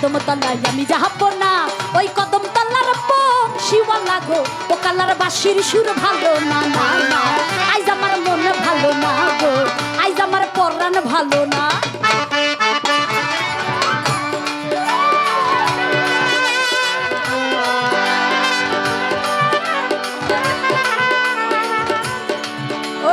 কদম তলায় আমি যাহাব না ওই কদম তলার শিওয়ালা গো। ও কালার বাসির সুর ভালো না না না। আইজ আমার মন ভালো না গো, আইজ আমার পরাণ ভালো না। ও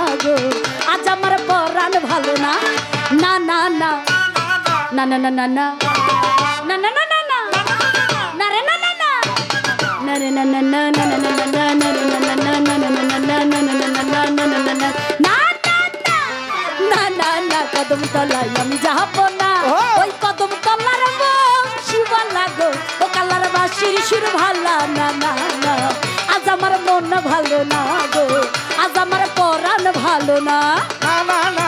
না না না না না না না না না না না রে না না না না রে না না না না না না না না রে না না না না না না না না না না না না না না না না না না কদম তলায় আমি যাব না ওই কদম তলার শিবালা গো ও কালার বাসির সুর ভালা না না না আজ আমার মন ভালো না গো আজ আমার পরাণ ভালো না না না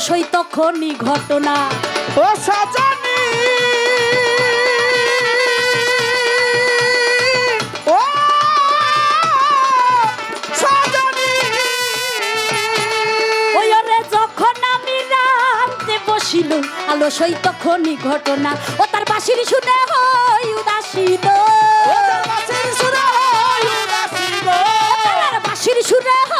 আলসই তখনই ঘটনা। ও সাজানি! ও সাজানি! ওই ওরে যখন আমি রামতে বসিল আলসই তখনই ঘটনা। ও তার বাসির শুনে হই উদাসীন। ও দাসের সুরা হয় উদাসীন। তার বাসির শুনে হই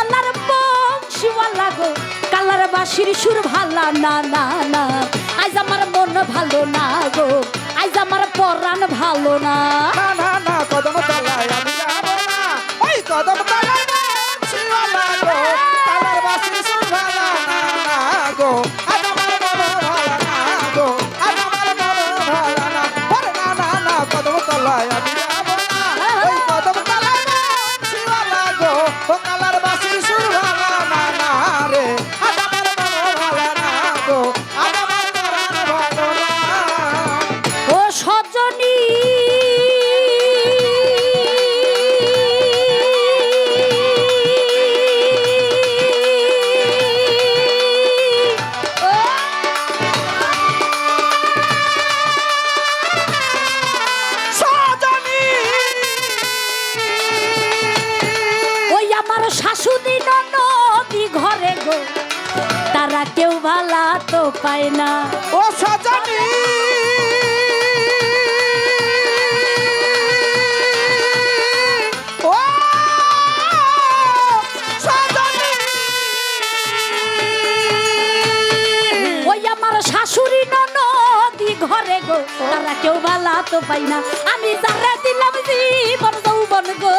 বাসির সুর ভালা না না না। আজ আমার মন ভালো না গো। আজ আমার পরাণ ভালো না। ভালা তো পায় না। ও সাজানি। শাশুড়ি নদী ঘরে গো তারা কেউ ভালা তো পাই না। আমি যারা দিলাম জীবন যৌবন গো।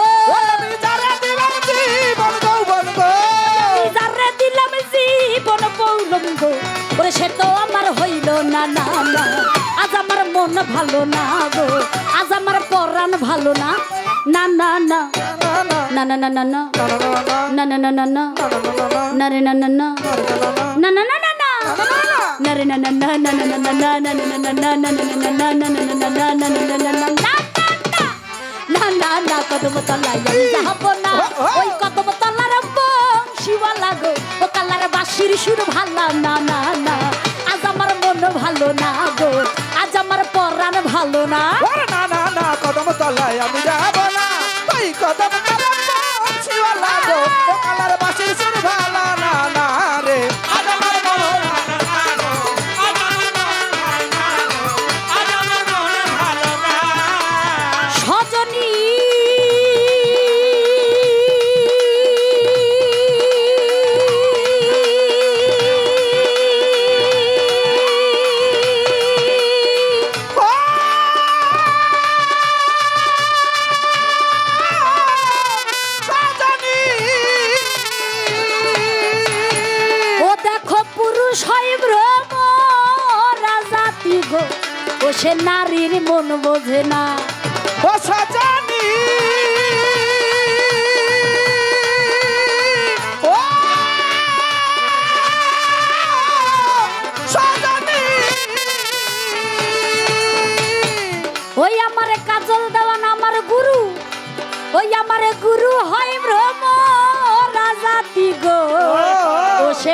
গো ওরে সে তো আমার হইল না না আজ আমার মন ভালো না গো আজ আমার পরাণ ভালো না না না না না না না না না না না না না না না রে না না না না না না না না রে না না না না না না না না না না না না না না না না না না কদম তলায় যাব না ওই কদম তলার শিওয়ালা গো ও কালার বাসির সুর ভালো না না না। আজ আমার মন ভালো না গো। আজ আমার পরাণ ভালো না। না না না, কদম তলায় আমি যাব না। ওই কদম তলায় পৌঁছিওয়ালা গো ও কালার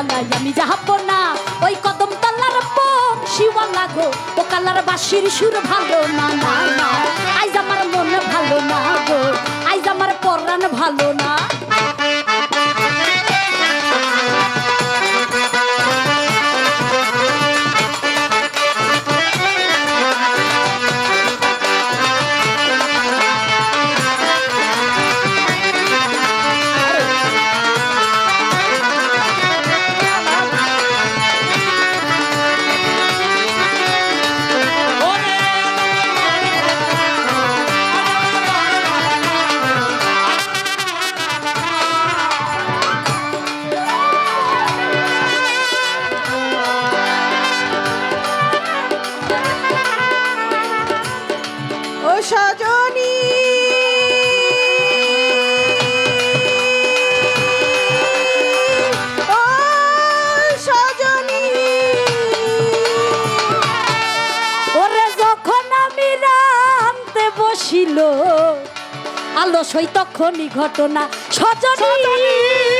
তলায় আমি যাহাব না। ওই কদম তলার শিওয়া লাগো ও কালার বাসির সুর ভালো না না না। আইজ আমার মন ভালো না গো, আইজ আমার পরাণ ভালো না। বসিল আলো সই তখনই ঘটনা। সজনী!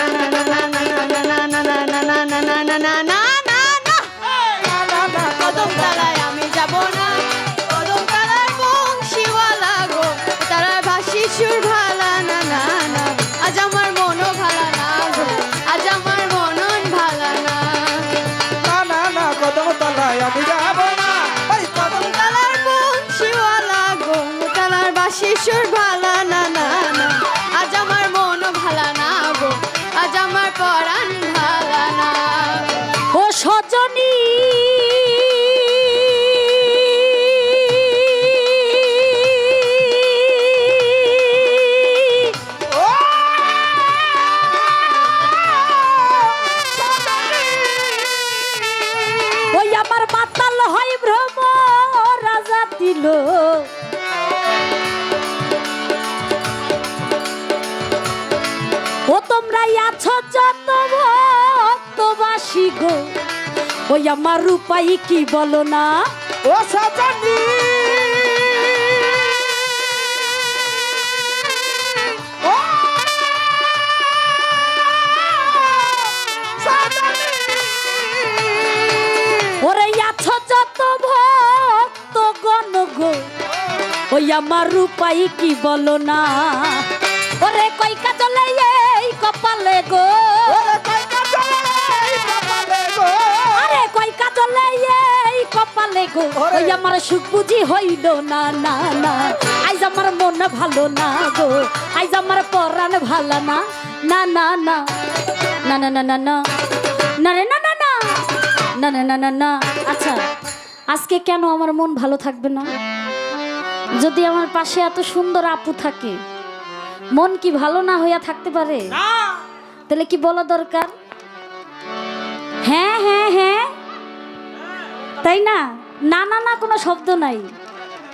কদম তলায় আমি যাব না। কদম তলায় বংশীওয়ালা গো। তারা ভাসি সুর ভালা না না না। আজ আমার মনও ভালা না গো। আজ আমার মনন ভালা না। না না না কদম তলায় আমি যাব না। কদম তলার বংশীওয়ালা সজনী দিল ও তোমরা আছো যত ভক্তবাসী গো। ওই আমার রূপাই কি বলো না? ও সজনী! আমার রূপাই কি বলো না? ওরে কই কাজলে এই কপালে গো। ওরে কইকা চলে এই কপালে গো। আরে কই কাজলে এই কপালে গো। ওই আমার সুখ বুঝি হইল না না না। আইজ আমার মন ভালো না গো। আইজ আমার পরাণ ভালো না। না না না। না না না না না। না রে না না না। না না না না না। আচ্ছা আজকে কেন আমার মন ভালো থাকবে না? যদি আমার পাশে এত সুন্দর আপু থাকে মন কি ভালো না হইয়া থাকতে পারে? তাহলে কি বলা দরকার? হ্যাঁ হ্যাঁ হ্যাঁ। তাই না? না না না কোনো শব্দ নাই।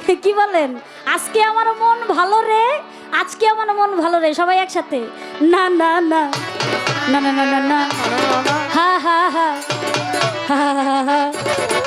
কি বলেন? আজকে আমার মন ভালো রে। আজকে আমার মন ভালো রে সবাই একসাথে। না না না। না না না না না। হা হা হা হা হা। হা হা হা হা।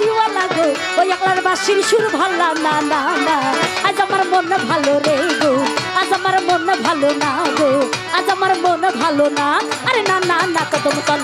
তালার বংশীওয়ালা গো, ওই একলার বাসির সুর ভাল্লা না না না। আজ আমার মন ভালো রে গো, আজ আমার মন ভালো না গো, আজ আমার মন ভালো না। আরে না না না, কদম তালাই